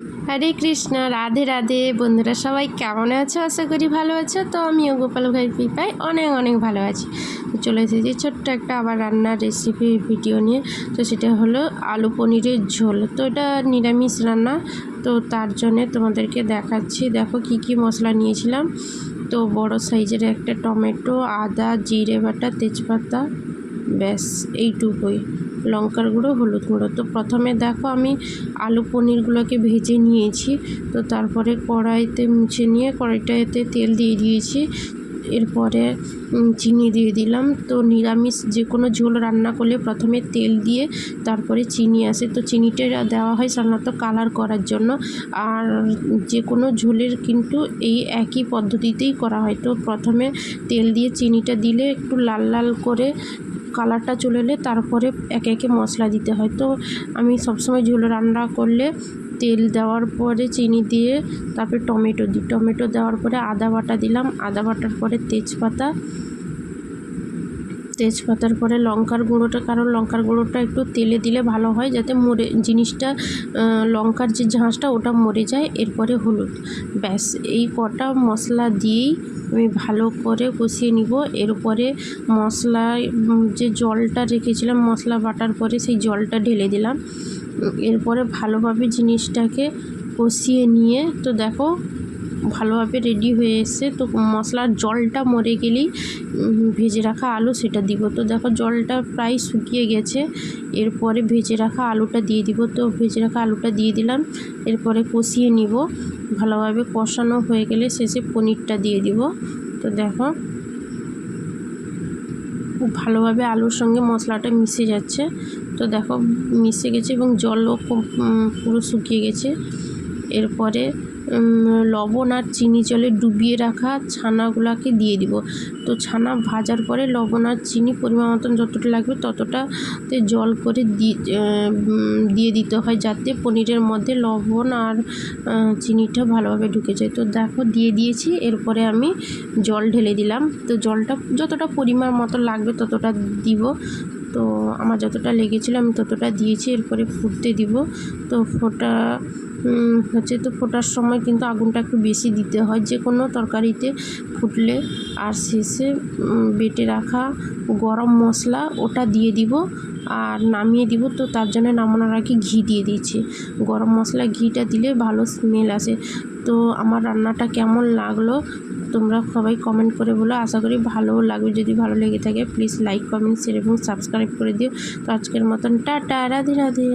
হরে কৃষ্ণ, রাধে রাধে। বন্ধুরা সবাই কেমন আছো? আশা করি ভালো আছো। তো আমিও গোপাল ভাই কৃপায় অনেক অনেক ভালো আছি। তো চলে এসেছি ছোট্ট একটা আবার রান্নার রেসিপি ভিডিও নিয়ে। তো সেটা হলো আলু পনিরের ঝোল। তো এটা নিরামিষ রান্না। তো তার জন্যে তোমাদেরকে দেখাচ্ছি। দেখো কি কি মশলা নিয়েছিলাম। তো বড় সাইজের একটা টমেটো, আদা, জিরে বাটা, তেজপাতা। ব্যাস, এইটুকুই। লঙ্কার গুঁড়ো, হলুদ গুঁড়ো। তো প্রথমে দেখো আমি আলু পনিরগুলোকে ভেজে নিয়েছি। তো তারপরে কড়াইতে মুছে নিয়ে কড়াইটাতে তেল দিয়ে দিয়েছি। এরপরে চিনি দিয়ে দিলাম। তো নিরামিষ যে কোনো ঝোল রান্না করলে প্রথমে তেল দিয়ে তারপরে চিনি আসে। তো চিনিটা দেওয়া হয় সাধারণত কালার করার জন্য। আর যে কোনো ঝোলের কিন্তু এই একই পদ্ধতিতেই করা হয়। তো প্রথমে তেল দিয়ে চিনিটা দিলে একটু লাল লাল করে কালারটা চলে এলে তারপরে একে একে মশলা দিতে হয়। তো আমি সবসময় ঝোল রান্না করলে তেল দেওয়ার পরে চিনি দিয়ে তারপরে টমেটো দিই টমেটো দেওয়ার পরে আদা বাটা দিলাম। আদা বাটার পরে তেজপাতা তেজপাতার পরে লঙ্কার গুঁড়োটা, কারণ লঙ্কার গুঁড়োটা একটু তেলে দিলে ভালো হয় যাতে মরে, জিনিসটা লঙ্কার যে ঝাঁসটা ওটা মরে যায়, এরপরে হলুদ। ব্যাস, এই কটা মশলা দিয়েই আমি ভালো করে কষিয়ে নিব। এরপরে মশলা যে জলটা রেখেছিলাম, মশলা বাটার পরে সেই জলটা ঢেলে দিলাম। এরপরে ভালোভাবে জিনিসটাকে কষিয়ে নিয়ে, তো দেখো ভালোভাবে রেডি হয়ে এসছে। তো মশলার জলটা মরে গেলেই ভেজে রাখা আলু সেটা দিব। তো দেখো জলটা প্রায় শুকিয়ে গেছে। এরপরে ভেজে রাখা আলুটা দিয়ে দিব। তো ভেজে রাখা আলুটা দিয়ে দিলাম। এরপরে কষিয়ে নিব। ভালোভাবে কষানো হয়ে গেলে শেষে পনিরটা দিয়ে দিব। তো দেখো, খুব ভালোভাবে আলুর সঙ্গে মশলাটা মিশে যাচ্ছে। তো দেখো মিশে গেছে এবং জলও পুরো শুকিয়ে গেছে। এরপরে লবণ আর চিনি জলে ডুবিয়ে রাখা ছানাগুলোকে দিয়ে দিব। তো ছানা ভাজার পরে লবণ আর চিনি পরিমাণ মতন যতটা লাগবে ততটাতে জল করে দিয়ে দিতে হয় যাতে পনিরের মধ্যে লবণ আর চিনিটা ভালোভাবে ঢুকে যায়। তো দেখো দিয়ে দিয়েছি, এরপরে আমি জল ঢেলে দিলাম। তো জলটা যতটা পরিমাণ মতো লাগবে ততটা দিব। তো আমার যতটা লেগেছিলো আমি ততটা দিয়েছি, এরপরে ফুটতে দিব। তো ফোটা হচ্ছে তো ফোটার সময় কিন্তু আগুনটা একটু বেশি দিতে হয়, যে কোনো তরকারিতে ফুটলে। আর শেষে বেটে রাখা গরম মশলা, ওটা দিয়ে দিব। আর নামিয়ে দিব তো তার জন্য নামানোর আগে ঘি দিয়ে দিয়েছি। গরম মশলা ঘিটা দিলে ভালো স্মেল আসে। তো আমার রান্নাটা কেমন লাগল তোমরা সবাই কমেন্ট করে বলো। আশা করি ভালোও লাগবে। যদি ভালো লেগে থাকে প্লিজ লাইক কমেন্ট শেয়ার এবং সাবস্ক্রাইব করে দিও। তো আজকের মতন, টাটা, রাধে রাধে।